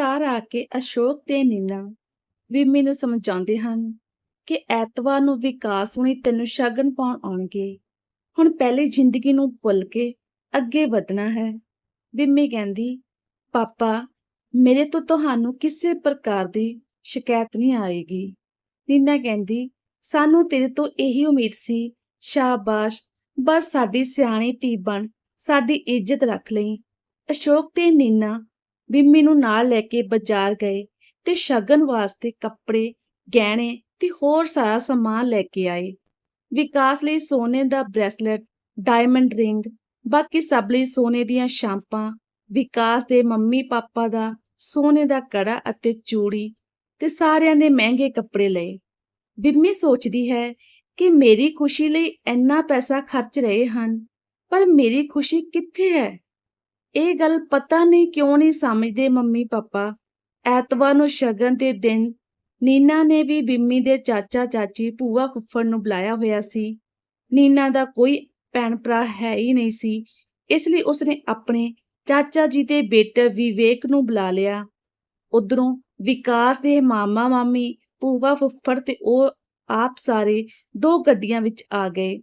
ਘਰ ਆ ਕੇ ਅਸ਼ੋਕ ਤੇ ਨੀਨਾ ਵਿਮੀ ਨੂੰ ਸਮਝਾਉਂਦੇ ਹਨ ਕਿ ਐਤਵਾਰ ਨੂੰ ਵਿਕਾਸ ਹੁਣੀ ਤੈਨੂੰ ਸ਼ਗਨ ਪਾਉਣ ਆਉਣਗੇ। ਹੁਣ ਪਹਿਲੀ ਜ਼ਿੰਦਗੀ ਨੂੰ ਭੁੱਲ ਕੇ ਅੱਗੇ ਵਧਣਾ ਹੈ। ਵਿਮੀ ਕਹਿੰਦੀ, ਪਾਪਾ, ਮੇਰੇ ਤੋਂ ਤੁਹਾਨੂੰ ਕਿਸੇ ਪ੍ਰਕਾਰ ਦੀ ਸ਼ਿਕਾਇਤ ਨਹੀਂ ਆਏਗੀ। ਨੀਨਾ ਕਹਿੰਦੀ, ਸਾਨੂੰ ਤੇਰੇ ਤੋਂ ਇਹੀ ਉਮੀਦ ਸੀ, ਸ਼ਾਬਾਸ਼, ਬਸ ਸਾਡੀ ਸਿਆਣੀ ਧੀ ਬਣ, ਸਾਡੀ ਇੱਜ਼ਤ ਰੱਖ ਲਈ। ਅਸ਼ੋਕ ਤੇ ਨੀਨਾ ਬਿੰਮੀ ਨੂੰ ਨਾਲ ਲੈ ਕੇ ਬਾਜ਼ਾਰ ਗਏ ਤੇ ਸ਼ਗਨ ਵਾਸਤੇ ਕੱਪੜੇ, ਗਹਿਣੇ ਤੇ ਹੋਰ ਸਾਰਾ ਸਮਾਨ ਲੈ ਕੇ ਆਏ। ਵਿਕਾਸ ਲਈ ਸੋਨੇ ਦਾ ਬ੍ਰੈਸਲੇਟ, ਡਾਇਮੰਡ ਰਿੰਗ, ਬਾਕੀ ਸਭ ਲਈ ਸੋਨੇ ਦੀਆਂ ਸ਼ਾਂਪਾਂ, ਵਿਕਾਸ ਦੇ ਮੰਮੀ ਪਾਪਾ ਦਾ ਸੋਨੇ ਦਾ ਕੜਾ ਅਤੇ ਚੂੜੀ ਤੇ ਸਾਰਿਆਂ ਦੇ ਮਹਿੰਗੇ ਕੱਪੜੇ ਲਏ। ਬਿੰਮੀ ਸੋਚਦੀ ਹੈ ਕਿ ਮੇਰੀ ਖੁਸ਼ੀ ਲਈ ਇੰਨਾ ਪੈਸਾ ਖਰਚ ਰਹੇ ਹਨ, ਪਰ ਮੇਰੀ ਖੁਸ਼ੀ ਕਿੱਥੇ ਹੈ? ਇਹ ਗੱਲ ਪਤਾ ਨਹੀਂ ਕਿਉਂ ਨਹੀਂ ਸਮਝਦੇ ਮੰਮੀ ਪਾਪਾ। ਐਤਵਾਰ ਨੂੰ ਸ਼ਗਨ ਦੇ ਦਿਨ ਨੀਨਾ ਨੇ ਵੀ ਬਿੰਮੀ ਦੇ ਚਾਚਾ ਚਾਚੀ ਭੂਆ ਫੁੱਫੜ ਨੂੰ ਬੁਲਾਇਆ ਹੋਇਆ ਸੀ। ਨੀਨਾ ਦਾ ਕੋਈ ਭੈਣ ਭਰਾ ਹੈ ਹੀ ਨਹੀਂ ਸੀ, ਇਸ ਲਈ ਉਸਨੇ ਆਪਣੇ ਚਾਚਾ ਜੀ ਦੇ ਬੇਟੇ ਵਿਵੇਕ ਨੂੰ ਬੁਲਾ ਲਿਆ। ਉਧਰੋਂ ਵਿਕਾਸ ਦੇ ਮਾਮਾ ਮਾਮੀ, ਭੂਆ ਫੁੱਫੜ ਤੇ ਉਹ ਆਪ ਸਾਰੇ ਦੋ ਗੱਡੀਆਂ ਵਿੱਚ ਆ ਗਏ।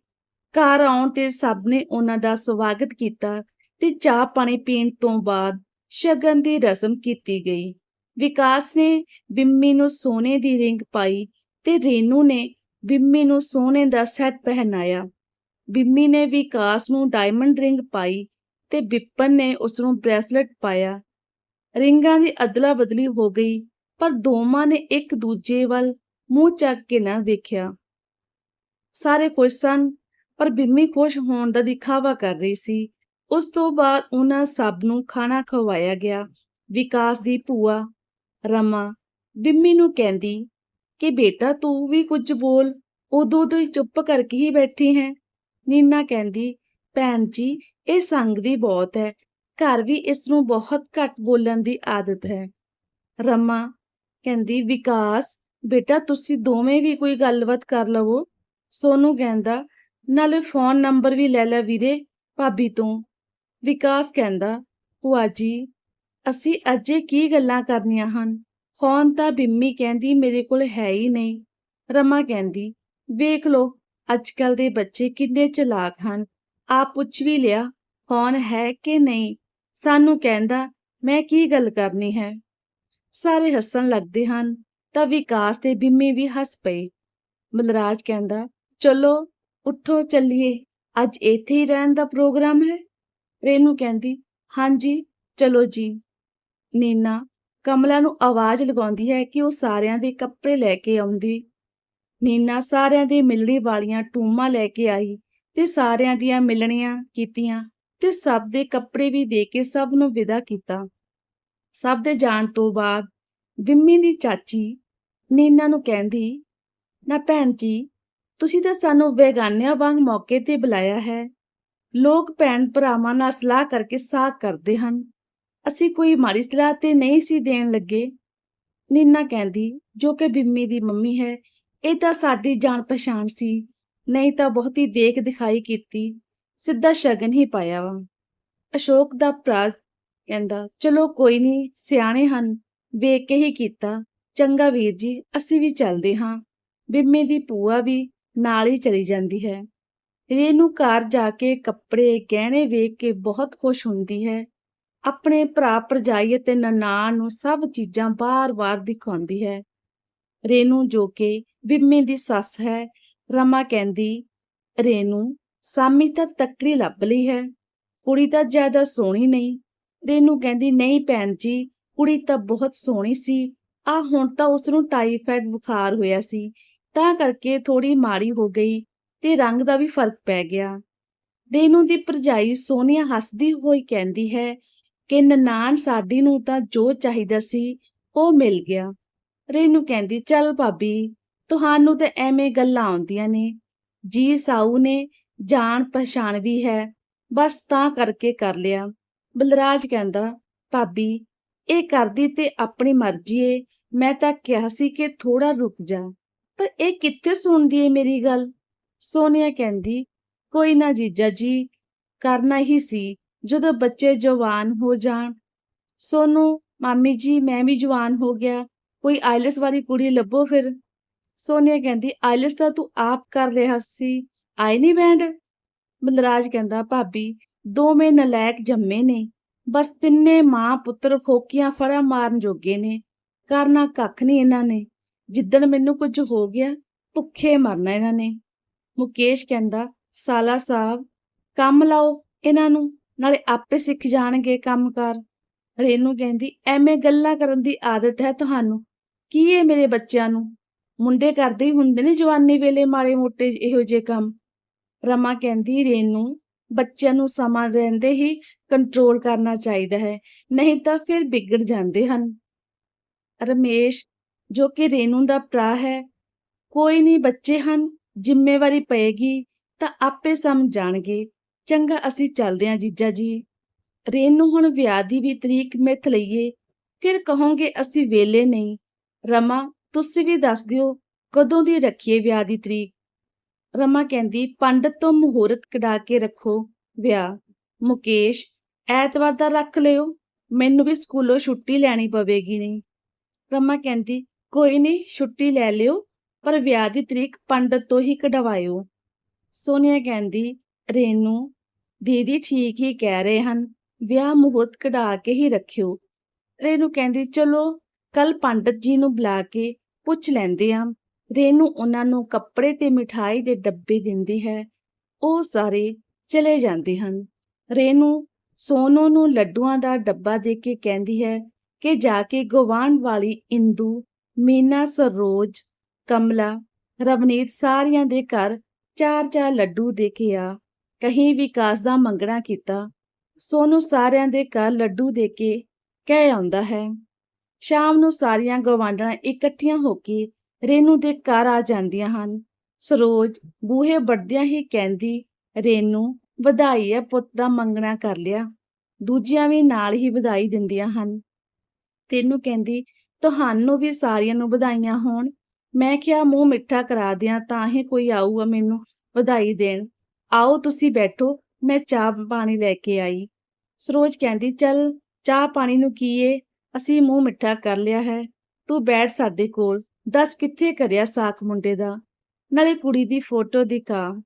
ਘਰ ਆਉਣ ਤੇ ਸਭ ਨੇ ਉਹਨਾਂ ਦਾ ਸਵਾਗਤ ਕੀਤਾ। ਤੇ ਚਾਹ ਪਾਣੀ ਪੀਣ ਤੋਂ ਬਾਅਦ ਸ਼ਗਨ ਦੀ ਰਸਮ ਕੀਤੀ ਗਈ। ਵਿਕਾਸ ਨੇ ਬਿੰਮੀ ਨੂੰ ਸੋਨੇ ਦੀ ਰਿੰਗ ਪਾਈ ਤੇ ਰੇਨੂ ਨੇ ਬਿੰਮੀ ਨੂੰ ਸੋਨੇ ਦਾ ਸੈੱਟ ਪਹਿਨਾਇਆ। ਬਿੰਮੀ ਨੇ ਵਿਕਾਸ ਨੂੰ ਡਾਇਮੰਡ ਰਿੰਗ ਪਾਈ ਤੇ ਬਿਪਨ ਨੇ ਉਸ ਨੂੰ ਬ੍ਰੈਸਲੇਟ ਪਾਇਆ। ਰਿੰਗਾਂ ਦੀ ਅਦਲਾ ਬਦਲੀ ਹੋ ਗਈ, ਪਰ ਦੋਵਾਂ ਨੇ ਇੱਕ ਦੂਜੇ ਵੱਲ ਮੂੰਹ ਚੱਕ ਕੇ ਨਾ ਵੇਖਿਆ। ਸਾਰੇ ਖੁਸ਼ ਸਨ, ਪਰ ਬਿੰਮੀ ਖੁਸ਼ ਹੋਣ ਦਾ ਦਿਖਾਵਾ ਕਰ ਰਹੀ ਸੀ। ਉਸ ਤੋਂ ਬਾਅਦ ਉਹਨਾਂ ਸਭ ਨੂੰ ਖਾਣਾ ਖਵਾਇਆ ਗਿਆ। ਵਿਕਾਸ ਦੀ ਭੂਆ ਰਮਾ ਬਿੰਮੀ ਨੂੰ ਕਹਿੰਦੀ, ਕਿ ਬੇਟਾ ਤੂੰ ਵੀ ਕੁਝ ਬੋਲ, ਉਦੋਂ ਤੋਂ ਚੁੱਪ ਕਰਕੇ ਹੀ ਬੈਠੀ ਹੈ। ਨੀਨਾ ਕਹਿੰਦੀ, ਭੈਣ ਜੀ, ਇਹ ਸੰਗ ਦੀ ਬਹੁਤ ਹੈ। ਘਰ ਵੀ ਇਸ ਨੂੰ ਬਹੁਤ ਘੱਟ ਬੋਲਣ ਦੀ ਆਦਤ ਹੈ। ਰਮਾ ਕਹਿੰਦੀ, ਵਿਕਾਸ, ਬੇਟਾ ਤੁਸੀਂ ਦੋਵੇਂ ਵੀ ਕੋਈ ਗੱਲਬਾਤ ਕਰ ਲਵੋ। ਸੋਨੂ ਕਹਿੰਦਾ, ਨਾਲੇ ਫੋਨ ਨੰਬਰ ਵੀ ਲੈ ਲੈ ਵੀਰੇ, ਭਾਬੀ ਤੋਂ। ਵਿਕਾਸ ਕਹਿੰਦਾ, ਭੂਆ ਜੀ, ਅਸੀਂ ਅਜੇ ਕੀ ਗੱਲਾਂ ਕਰਨੀਆਂ ਹਨ? ਫੋਨ ਤਾਂ ਬਿੰਮੀ ਕਹਿੰਦੀ ਮੇਰੇ ਕੋਲ ਹੈ ਹੀ ਨਹੀਂ? ਰਮਾ ਕਹਿੰਦੀ, ਵੇਖ ਲੋ ਅੱਜ ਕੱਲ ਦੇ ਬੱਚੇ ਕਿੰਨੇ ਚਲਾਕ ਹਨ। ਆਪ ਪੁੱਛ ਵੀ ਲਿਆ ਫੋਨ ਹੈ ਕਿ ਨਹੀਂ? ਸਾਨੂੰ ਕਹਿੰਦਾ, ਮੈਂ ਕੀ ਗੱਲ ਕਰਨੀ ਹੈ? ਸਾਰੇ ਹੱਸਣ ਲੱਗਦੇ ਹਨ, ਤਾਂ ਵਿਕਾਸ ਤੇ ਬਿੰਮੀ ਵੀ ਹੱਸ ਪਏ। ਬਲਰਾਜ ਕਹਿੰਦਾ, ਚਲੋ, ਉੱਠੋ, ਚੱਲੀਏ। ਅੱਜ ਇੱਥੇ ਹੀ ਰਹਿਣ ਦਾ ਪ੍ਰੋਗਰਾਮ ਹੈ? ਰੇਨੂ ਕਹਿੰਦੀ, ਹਾਂਜੀ, ਚਲੋ ਜੀ। ਨੀਨਾ ਕਮਲਾ ਨੂੰ ਆਵਾਜ਼ ਲਗਾਉਂਦੀ ਹੈ ਕਿ ਉਹ ਸਾਰਿਆਂ ਦੇ ਕੱਪੜੇ ਲੈ ਕੇ ਆਉਂਦੀ। ਨੀਨਾ ਸਾਰਿਆਂ ਦੇ ਮਿਲਣੀ ਵਾਲੀਆਂ ਟੂਮਾਂ ਲੈ ਕੇ ਆਈ ਤੇ ਸਾਰਿਆਂ ਦੀਆਂ ਮਿਲਣੀਆਂ ਕੀਤੀਆਂ ਤੇ ਸਭ ਦੇ ਕੱਪੜੇ ਵੀ ਦੇ ਕੇ ਸਭ ਨੂੰ ਵਿਦਾ ਕੀਤਾ। ਸਭ ਦੇ ਜਾਣ ਤੋਂ ਬਾਅਦ ਵਿੰਮੀ ਦੀ ਚਾਚੀ ਨੀਨਾ ਨੂੰ ਕਹਿੰਦੀ, ਨਾ ਭੈਣ ਜੀ, ਤੁਸੀਂ ਤਾਂ ਸਾਨੂੰ ਬੇਗਾਨਿਆਂ ਵਾਂਗ ਮੌਕੇ ਤੇ ਬੁਲਾਇਆ ਹੈ। ਲੋਕ ਭੈਣ ਭਰਾਵਾਂ ਨਾਲ ਸਲਾਹ ਕਰਕੇ ਸਾਥ ਕਰਦੇ ਹਨ। ਅਸੀਂ ਕੋਈ ਮਾੜੀ ਸਲਾਹ ਤੇ ਨਹੀਂ ਸੀ ਦੇਣ ਲੱਗੇ। ਨੀਨਾ ਕਹਿੰਦੀ, ਜੋ ਕਿ ਬਿੰਮੀ ਦੀ ਮੰਮੀ ਹੈ, ਇਹ ਤਾਂ ਸਾਡੀ ਜਾਣ ਪਛਾਣ ਸੀ। ਨਹੀਂ ਤਾਂ ਬਹੁਤੀ ਦੇਖ ਦਿਖਾਈ ਕੀਤੀ, ਸਿੱਧਾ ਸ਼ਗਨ ਹੀ ਪਾਇਆ ਵਾ। ਅਸ਼ੋਕ ਦਾ ਭਰਾ ਕਹਿੰਦਾ, ਚਲੋ ਕੋਈ ਨਹੀਂ, ਸਿਆਣੇ ਹਨ, ਵੇਖ ਕੇ ਹੀ ਕੀਤਾ। ਚੰਗਾ ਵੀਰ ਜੀ, ਅਸੀਂ ਵੀ ਚੱਲਦੇ ਹਾਂ। ਬਿੰਮੀ ਦੀ ਪੂਆ ਵੀ ਨਾਲ ਹੀ ਚਲੀ ਜਾਂਦੀ ਹੈ। ਰੇਨੂ ਘਰ ਜਾ ਕੇ ਕੱਪੜੇ, ਗਹਿਣੇ ਵੇਖ ਕੇ ਬਹੁਤ ਖੁਸ਼ ਹੁੰਦੀ ਹੈ। ਆਪਣੇ ਭਰਾ ਭਰਜਾਈ ਅਤੇ ਨਨਾਣ ਨੂੰ ਸਭ ਚੀਜ਼ਾਂ ਬਾਰ-ਬਾਰ ਦਿਖਾਉਂਦੀ ਹੈ। ਰੇਨੂ ਜੋ ਕਿ ਬਿੰਮੀ ਦੀ ਸੱਸ ਹੈ, ਰਮਾ ਕਹਿੰਦੀ, ਰੇਨੂ, ਸਾਮੀ ਤਾਂ ਤੱਕੜੀ ਲੱਭ ਲਈ ਹੈ, ਕੁੜੀ ਤਾਂ ਜ਼ਿਆਦਾ ਸੋਹਣੀ ਨਹੀਂ। ਰੇਨੂ ਕਹਿੰਦੀ, ਨਹੀਂ ਭੈਣ ਜੀ, ਕੁੜੀ ਤਾਂ ਬਹੁਤ ਸੋਹਣੀ ਸੀ ਆ ਹੁਣ ਤਾਂ ਉਸ ਨੂੰ ਟਾਈਫਾਇਡ ਬੁਖਾਰ ਹੋਇਆ ਸੀ, ਤਾਂ ਕਰਕੇ ਥੋੜੀ ਮਾੜੀ ਹੋ ਗਈ ਤੇ ਰੰਗ ਦਾ ਵੀ ਫ਼ਰਕ ਪੈ ਗਿਆ। ਰੇਨੂ ਦੀ ਭਰਜਾਈ ਸੋਨੀਆ ਹੱਸਦੀ ਹੋਈ ਕਹਿੰਦੀ ਹੈ ਕਿ ਨਨਾਣ ਸਾਡੀ ਨੂੰ ਤਾਂ ਜੋ ਚਾਹੀਦਾ ਸੀ, ਉਹ ਮਿਲ ਗਿਆ। ਰੇਨੂ ਕਹਿੰਦੀ, ਚੱਲ ਭਾਬੀ, ਤੁਹਾਨੂੰ ਤਾਂ ਐਵੇਂ ਗੱਲਾਂ ਆਉਂਦੀਆਂ ਨੇ। ਜੀ ਸਾਊ ਨੇ ਜਾਣ ਪਛਾਣ ਵੀ ਹੈ, ਬਸ ਤਾਂ ਕਰਕੇ ਕਰ ਲਿਆ। ਬਲਰਾਜ ਕਹਿੰਦਾ, ਭਾਬੀ, ਇਹ ਕਰਦੀ ਤੇ ਆਪਣੀ ਮਰਜ਼ੀ ਏ। ਮੈਂ ਤਾਂ ਕਿਹਾ ਸੀ ਕਿ ਥੋੜਾ ਰੁਕ ਜਾ। ਪਰ ਇਹ ਕਿੱਥੇ ਸੁਣਦੀ ਏ ਮੇਰੀ ਗੱਲ? ਸੋਨੀਆ ਕਹਿੰਦੀ, ਕੋਈ ਨਾ ਜੀਜਾ ਜੀ, ਕਰਨਾ ਹੀ ਸੀ, ਜਦੋਂ ਬੱਚੇ ਜਵਾਨ ਹੋ ਜਾਣ। ਸੋਨੂੰ, ਮਾਮੀ ਜੀ, ਮੈਂ ਵੀ ਜਵਾਨ ਹੋ ਗਿਆ, ਕੋਈ ਆਇਲਸ ਵਾਲੀ ਕੁੜੀ ਲੱਭੋ ਫਿਰ। ਸੋਨੀਆ ਕਹਿੰਦੀ ਆਇਲਸ ਤਾਂ ਤੂੰ ਆਪ ਕਰ ਰਿਹਾ ਸੀ, ਆਈ ਨਹੀਂ ਬੈਂਡ? ਬਲਰਾਜ ਕਹਿੰਦਾ, ਭਾਬੀ, ਦੋਵੇਂ ਨਲਾਇਕ ਜੰਮੇ ਨੇ, ਬਸ ਤਿੰਨੇ ਮਾਂ ਪੁੱਤਰ ਫੋਕੀਆਂ ਫੜਾ ਮਾਰਨ ਜੋਗੇ ਨੇ, ਕਰਨਾ ਕੱਖ ਨਹੀਂ ਇਹਨਾਂ ਨੇ। ਜਿੱਦਣ ਮੈਨੂੰ ਕੁਝ ਹੋ ਗਿਆ, ਭੁੱਖੇ ਮਰਨਾ ਇਹਨਾਂ ਨੇ। ਮੁਕੇਸ਼ ਕਹਿੰਦਾ, ਸਾਲਾ ਸਾਹਿਬ, ਕੰਮ ਲਾਓ ਇਹਨਾਂ ਨੂੰ, ਨਾਲੇ ਆਪੇ ਸਿੱਖ ਜਾਣਗੇ ਕੰਮਕਾਰ। ਰੇਨੂ ਕਹਿੰਦੀ, ਐਵੇਂ ਗੱਲਾਂ ਕਰਨ ਦੀ ਆਦਤ ਹੈ ਤੁਹਾਨੂੰ? ਕੀ ਇਹ ਮੇਰੇ ਬੱਚਿਆਂ ਨੂੰ? ਮੁੰਡੇ ਕਰਦੇ ਹੀ ਹੁੰਦੇ ਨੇ ਜਵਾਨੀ ਵੇਲੇ ਮਾੜੇ ਮੋਟੇ ਇਹੋ ਜਿਹੇ ਕੰਮ। ਰਮਾ ਕਹਿੰਦੀ, ਰੇਨੂ, ਬੱਚਿਆਂ ਨੂੰ ਸਮਾਂ ਰਹਿੰਦੇ ਹੀ ਕੰਟਰੋਲ ਕਰਨਾ ਚਾਹੀਦਾ ਹੈ, ਨਹੀਂ ਤਾਂ ਫਿਰ ਵਿਗੜ ਜਾਂਦੇ ਹਨ। ਰਮੇਸ਼, ਜੋ ਕਿ ਰੇਨੂ ਦਾ ਭਰਾ ਹੈ, ਕੋਈ ਨਹੀਂ, ਬੱਚੇ ਹਨ ਜ਼ਿੰਮੇਵਾਰੀ ਪਏਗੀ ਤਾਂ ਆਪੇ ਸਮਝ ਜਾਣਗੇ। ਚੰਗਾ ਅਸੀਂ ਚੱਲਦੇ ਹਾਂ ਜੀਜਾ ਜੀ। ਰੇਨੂ ਹੁਣ ਵਿਆਹ ਦੀ ਵੀ ਤਰੀਕ ਮਿੱਥ ਲਈਏ, ਫਿਰ ਕਹੋਗੇ ਅਸੀਂ ਵੇਲੇ ਨਹੀਂ। ਰਮਾ, ਤੁਸੀਂ ਵੀ ਦੱਸ ਦਿਓ, ਕਦੋਂ ਦੀ ਰੱਖੀਏ ਵਿਆਹ ਦੀ ਤਰੀਕ? ਰਮਾ ਕਹਿੰਦੀ, ਪੰਡਤ ਤੋਂ ਮੁਹੂਰਤ ਕਢਾ ਕੇ ਰੱਖੋ ਵਿਆਹ। ਮੁਕੇਸ਼, ਐਤਵਾਰ ਦਾ ਰੱਖ ਲਿਓ, ਮੈਨੂੰ ਵੀ ਸਕੂਲੋਂ ਛੁੱਟੀ ਲੈਣੀ ਪਵੇਗੀ ਨਹੀਂ। ਰਮਾ ਕਹਿੰਦੀ, ਕੋਈ ਨਹੀਂ, ਛੁੱਟੀ ਲੈ ਲਿਓ ਪਰ ਵਿਆਹ ਦੀ ਤਰੀਕ ਪੰਡਤ ਤੋਂ ਹੀ ਕਢਵਾਇਓ। ਸੋਨੀਆ ਕਹਿੰਦੀ, ਰੇਨੂ, ਦੀਦੀ ਠੀਕ ਹੀ ਕਹਿ ਰਹੇ ਹਨ, ਵਿਆਹ ਮੁਹੂਰਤ ਕਢਾ ਕੇ ਹੀ ਰੱਖਿਓ। ਰੇਨੂ ਕਹਿੰਦੀ, ਚਲੋ ਕੱਲ ਪੰਡਤ ਜੀ ਨੂੰ ਬੁਲਾ ਕੇ ਪੁੱਛ ਲੈਂਦੇ ਆ। ਰੇਨੂ ਉਹਨਾਂ ਨੂੰ ਕੱਪੜੇ ਤੇ ਮਿਠਾਈ ਦੇ ਡੱਬੇ ਦਿੰਦੀ ਹੈ। ਉਹ ਸਾਰੇ ਚਲੇ ਜਾਂਦੇ ਹਨ। ਰੇਨੂ ਸੋਨੂ ਨੂੰ ਲੱਡੂਆਂ ਦਾ ਡੱਬਾ ਦੇ ਕੇ ਕਹਿੰਦੀ ਹੈ ਕਿ ਜਾ ਕੇ ਗਵਾਂਢ ਵਾਲੀ ਇੰਦੂ, ਮੀਨਾ ਸਰੋਜ ਕਮਲਾ, ਰਵਨੀਤ ਸਾਰਿਆਂ ਦੇ ਘਰ ਚਾਰ ਚਾਰ ਲੱਡੂ ਦੇ ਕੇ ਆ। ਕਹੀਂ ਵਿਕਾਸ ਦਾ ਮੰਗਣਾ ਕੀਤਾ, ਸੋਨੂੰ ਸਾਰਿਆਂ ਦੇ ਘਰ ਲੱਡੂ ਦੇ ਕੇ ਕਹਿ ਆਉਂਦਾ ਹੈ। ਸ਼ਾਮ ਨੂੰ ਸਾਰੀਆਂ ਗਵਾਂਢਣਾਂ ਇਕੱਠੀਆਂ ਹੋ ਕੇ ਰੇਨੂ ਦੇ ਘਰ ਆ ਜਾਂਦੀਆਂ ਹਨ। ਸਰੋਜ ਬੂਹੇ ਵੱਡਦਿਆਂ ਹੀ ਕਹਿੰਦੀ, ਰੇਨੂ, ਵਧਾਈ ਹੈ ਪੁੱਤ ਦਾ ਮੰਗਣਾ ਕਰ ਲਿਆ। ਦੂਜਿਆਂ ਵੀ ਨਾਲ ਹੀ ਵਧਾਈ ਦਿੰਦੀਆਂ ਹਨ। ਤੈਨੂੰ ਕਹਿੰਦੀ, ਤੁਹਾਨੂੰ ਵੀ ਸਾਰਿਆਂ ਨੂੰ ਵਧਾਈਆਂ ਹੋਣ। ਮੈਂ ਕਿਹਾ, ਮੂੰਹ ਮਿੱਠਾ ਕਰਾ ਦਿਆਂ ਤਾਂ ਹੀ ਕੋਈ ਆਊਗਾ ਮੈਨੂੰ ਵਧਾਈ ਦੇਣ। ਆਓ ਤੁਸੀਂ ਬੈਠੋ, ਮੈਂ ਚਾਹ ਪਾਣੀ ਲੈ ਕੇ ਆਈ। ਸਰੋਜ ਕਹਿੰਦੀ, ਚੱਲ, ਚਾਹ ਪਾਣੀ ਨੂੰ ਕੀ ਏ? ਅਸੀਂ ਮੂੰਹ ਮਿੱਠਾ ਕਰ ਲਿਆ ਹੈ। ਤੂੰ ਬੈਠ ਸਾਡੇ ਕੋਲ, ਦੱਸ ਕਿੱਥੇ ਕਰਿਆ ਸਾਕ ਮੁੰਡੇ ਦਾ? ਨਾਲੇ ਕੁੜੀ ਦੀ ਫੋਟੋ ਦਿਖਾ।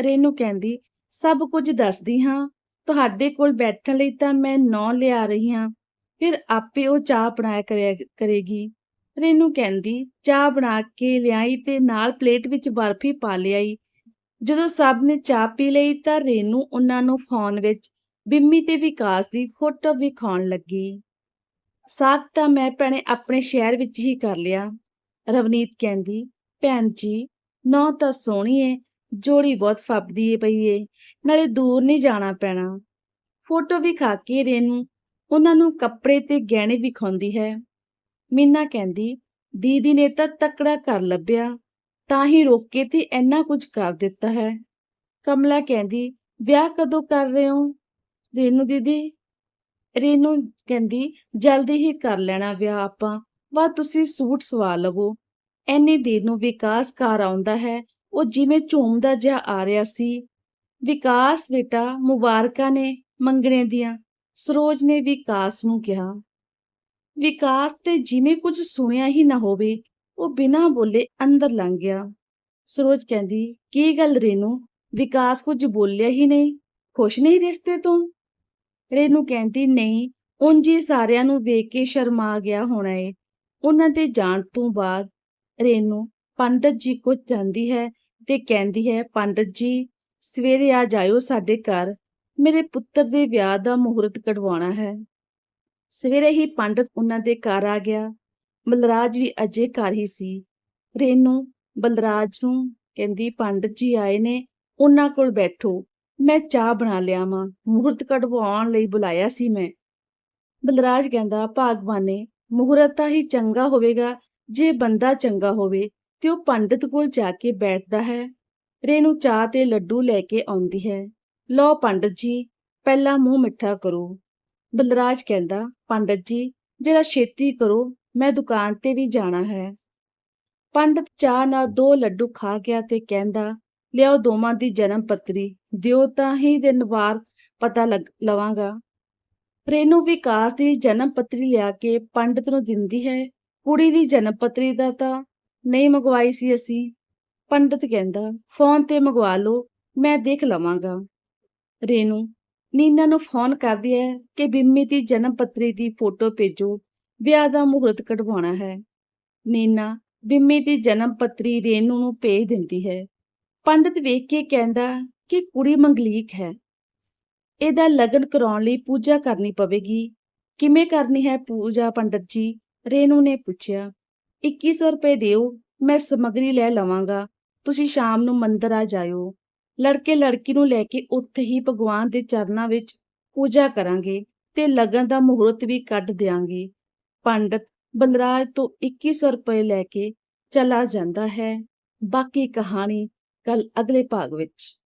ਰੇਨੂ ਕਹਿੰਦੀ, ਸਭ ਕੁਝ ਦੱਸਦੀ ਹਾਂ। ਤੁਹਾਡੇ ਕੋਲ ਬੈਠਣ ਲਈ ਤਾਂ ਮੈਂ ਨੌ ਲਿਆ ਰਹੀ ਹਾਂ। ਫਿਰ ਆਪੇ ਉਹ ਚਾਹ ਬਣਾਇਆ ਕਰਿਆ, ਕਰੇਗੀ। ਰੇਨੂ ਕਹਿੰਦੀ, ਚਾਹ ਬਣਾ ਕੇ ਲਿਆਈ ਤੇ ਨਾਲ ਪਲੇਟ ਵਿੱਚ ਬਰਫੀ ਪਾ ਲਿਆਈ। ਜਦੋਂ ਸਭ ਨੇ ਚਾਹ ਪੀ ਲਈ ਤਾਂ ਰੇਨੂ ਉਹਨਾਂ ਨੂੰ ਫੋਨ ਵਿੱਚ ਬਿੰਮੀ ਤੇ ਵਿਕਾਸ ਦੀ ਫੋਟੋ ਵਿਖਾਉਣ ਲੱਗੀ। ਸਾਕ ਤਾਂ ਮੈਂ ਭੈਣੇ ਆਪਣੇ ਸ਼ਹਿਰ ਵਿੱਚ ਹੀ ਕਰ ਲਿਆ, ਰਵਨੀਤ ਕਹਿੰਦੀ। ਭੈਣ ਜੀ ਨੌ ਤਾਂ ਸੋਹਣੀ ਏ, ਜੋੜੀ ਬਹੁਤ ਫੱਬਦੀ ਏ ਪਈ ਏ, ਨਾਲੇ ਦੂਰ ਨਹੀਂ ਜਾਣਾ ਪੈਣਾ। ਫੋਟੋ ਵਿਖਾ ਕੇ ਰੇਨੂ ਉਹਨਾਂ ਨੂੰ ਕੱਪੜੇ ਤੇ ਗਹਿਣੇ ਵਿਖਾਉਂਦੀ ਹੈ। ਮੀਨਾ ਕਹਿੰਦੀ, ਦੀਦੀ ਨੇ ਤਾਂ ਤਕੜਾ ਕਰ ਲੱਭਿਆ, ਤਾਂ ਹੀ ਰੋਕੇ ਤੇ ਇੰਨਾ ਕੁਝ ਕਰ ਦਿੱਤਾ ਹੈ। ਕਮਲਾ ਕਹਿੰਦੀ, ਵਿਆਹ ਕਦੋਂ ਕਰ ਰਹੇ ਹੋ? ਰੇਨੂ ਦੀਦੀ? ਰੇਨੂ ਕਹਿੰਦੀ, ਜਲਦੀ ਹੀ ਕਰ ਲੈਣਾ ਵਿਆਹ ਆਪਾਂ ਵਾ ਤੁਸੀਂ ਸੂਟ ਸਵਾ ਲਵੋ। ਐਨੀ ਦੇਰ ਨੂੰ ਵਿਕਾਸ ਘਰ ਆਉਂਦਾ ਹੈ, ਉਹ ਜਿਵੇਂ ਝੂਮਦਾ ਜਿਹਾ ਆ ਰਿਹਾ ਸੀ। ਵਿਕਾਸ ਬੇਟਾ ਮੁਬਾਰਕਾਂ ਨੇ ਮੰਗਣੇ ਦੀਆਂ, ਸਰੋਜ ਨੇ ਵਿਕਾਸ ਨੂੰ ਕਿਹਾ। ਵਿਕਾਸ ਤੇ ਜਿਵੇਂ ਕੁਝ ਸੁਣਿਆ ਹੀ ਨਾ ਹੋਵੇ, ਉਹ ਬਿਨਾਂ ਬੋਲੇ ਅੰਦਰ ਲੰਘ ਗਿਆ। ਸਰੋਜ ਕਹਿੰਦੀ, ਕੀ ਗੱਲ ਰੇਨੂ? ਵਿਕਾਸ ਕੁਝ ਬੋਲਿਆ ਹੀ ਨਹੀਂ। ਖੁਸ਼ ਨਹੀਂ ਰਿਸ਼ਤੇ ਤੋਂ? ਰੇਨੂ ਕਹਿੰਦੀ, ਨਹੀਂ, ਉਂਝੀ ਸਾਰਿਆਂ ਨੂੰ ਵੇਖ ਕੇ ਸ਼ਰਮਾ ਗਿਆ ਹੋਣਾ ਏ। ਉਹਨਾਂ ਦੇ ਜਾਣ ਤੋਂ ਬਾਅਦ ਰੇਨੂ ਪੰਡਤ ਜੀ ਕੋਲ ਜਾਂਦੀ ਹੈ ਤੇ ਕਹਿੰਦੀ ਹੈ, ਪੰਡਤ ਜੀ, ਸਵੇਰੇ ਆ ਜਾਇਓ ਸਾਡੇ ਘਰ। ਮੇਰੇ ਪੁੱਤਰ ਦੇ ਵਿਆਹ ਦਾ ਮੁਹੂਰਤ ਕਢਵਾਉਣਾ ਹੈ। ਸਵੇਰੇ ਹੀ ਪੰਡਤ ਉਹਨਾਂ ਦੇ ਘਰ ਆ ਗਿਆ। ਬਲਰਾਜ ਵੀ ਅਜੇ ਘਰ ਹੀ ਸੀ। ਰੇਨੂ ਬਲਰਾਜ ਨੂੰ ਕਹਿੰਦੀ, ਪੰਡਤ ਜੀ ਆਏ ਨੇ, ਉਹਨਾਂ ਕੋਲ ਬੈਠੋ। ਮੈਂ ਚਾਹ ਬਣਾ ਲਿਆਵਾਂ। ਮਹੂਰਤ ਕਢਵਾਉਣ ਲਈ ਬੁਲਾਇਆ ਸੀ ਮੈਂ। ਬਲਰਾਜ ਕਹਿੰਦਾ, ਭਾਗਵਾਨੇ ਮਹੂਰਤ ਤਾਂ ਹੀ ਚੰਗਾ ਹੋਵੇਗਾ। ਜੇ ਬੰਦਾ ਚੰਗਾ ਹੋਵੇ, ਤੇ ਉਹ ਪੰਡਤ ਕੋਲ ਜਾ ਕੇ ਬੈਠਦਾ ਹੈ। ਰੇਨੂ ਚਾਹ ਤੇ ਲੱਡੂ ਲੈ ਕੇ ਆਉਂਦੀ ਹੈ। ਲਓ ਪੰਡਤ ਜੀ, ਪਹਿਲਾਂ ਮੂੰਹ ਮਿੱਠਾ ਕਰੋ। ਬਲਰਾਜ ਕਹਿੰਦਾ, ਪੰਡਤ ਜੀ, ਜਰਾ ਛੇਤੀ ਕਰੋ, ਮੈਂ ਦੁਕਾਨ ਤੇ ਵੀ ਜਾਣਾ ਹੈ। ਪੰਡਤ ਚਾਹ ਨਾਲ ਦੋ ਲੱਡੂ ਖਾ ਗਿਆ ਤੇ ਕਹਿੰਦਾ, ਲਿਆਓ ਦੋਵਾਂ ਦੀ ਜਨਮ ਪੱਤਰੀ, ਦਿਓ ਤਾਂ ਹੀ ਦਿਨ ਵਾਰ ਪਤਾ ਲੱਗ, ਲਵਾਂਗਾ। ਰੇਨੂ ਵਿਕਾਸ ਦੀ ਜਨਮ ਪੱਤਰੀ ਲਿਆ ਕੇ ਪੰਡਤ ਨੂੰ ਦਿੰਦੀ ਹੈ। ਕੁੜੀ ਦੀ ਜਨਮ ਪੱਤਰੀ ਦਾ ਤਾਂ ਨਹੀਂ ਮੰਗਵਾਈ ਸੀ ਅਸੀਂ। ਪੰਡਤ ਕਹਿੰਦਾ, ਫੋਨ ਤੇ ਮੰਗਵਾ ਲਓ, ਮੈਂ ਦੇਖ ਲਵਾਂਗਾ। ਰੇਨੂ ਨੀਨਾ ਨੂੰ ਫੋਨ ਕਰਦੀ ਹੈ ਕਿ ਬਿੰਮੀ ਦੀ ਜਨਮ ਪੱਤਰੀ ਦੀ ਫੋਟੋ ਭੇਜੋ, ਵਿਆਹ ਦਾ ਮੁਹੂਰਤ ਕਢਵਾਉਣਾ ਹੈ। ਨੀਨਾ, ਬਿੰਮੀ ਦੀ ਜਨਮ ਪੱਤਰੀ ਰੇਨੂ ਨੂੰ ਭੇਜ ਦਿੰਦੀ ਹੈ। ਪੰਡਤ ਵੇਖ ਕੇ ਕਹਿੰਦਾ ਕਿ ਕੁੜੀ ਮੰਗਲੀਕ ਹੈ। ਇਹਦਾ ਲਗਨ ਕਰਾਉਣ ਲਈ ਪੂਜਾ ਕਰਨੀ ਪਵੇਗੀ। ਕਿਵੇਂ ਕਰਨੀ ਹੈ ਪੂਜਾ ਪੰਡਤ ਜੀ? ਰੇਨੂ ਨੇ ਪੁੱਛਿਆ 2100 ਰੁਪਏ ਦਿਓ, ਮੈਂ ਸਮੱਗਰੀ ਲੈ ਲਵਾਂਗਾ। ਤੁਸੀਂ ਸ਼ਾਮ ਨੂੰ ਮੰਦਰ ਆ ਜਾਇਓ। ਲੜਕੇ ਲੜਕੀ ਨੂੰ ਲੈ ਕੇ ਉੱਥੇ ਹੀ ਭਗਵਾਨ ਦੇ ਚਰਨਾਂ ਵਿੱਚ ਪੂਜਾ ਕਰਾਂਗੇ ਤੇ ਲਗਨ ਦਾ ਮੁਹੂਰਤ ਵੀ ਕੱਢ ਦਿਆਂਗੇ। ਪੰਡਤ ਬੰਦਰਾਜ ਤੋਂ 2100 ਰੁਪਏ ਲੈ ਕੇ ਚਲਾ ਜਾਂਦਾ ਹੈ। ਬਾਕੀ ਕਹਾਣੀ ਕੱਲ ਅਗਲੇ ਭਾਗ ਵਿੱਚ।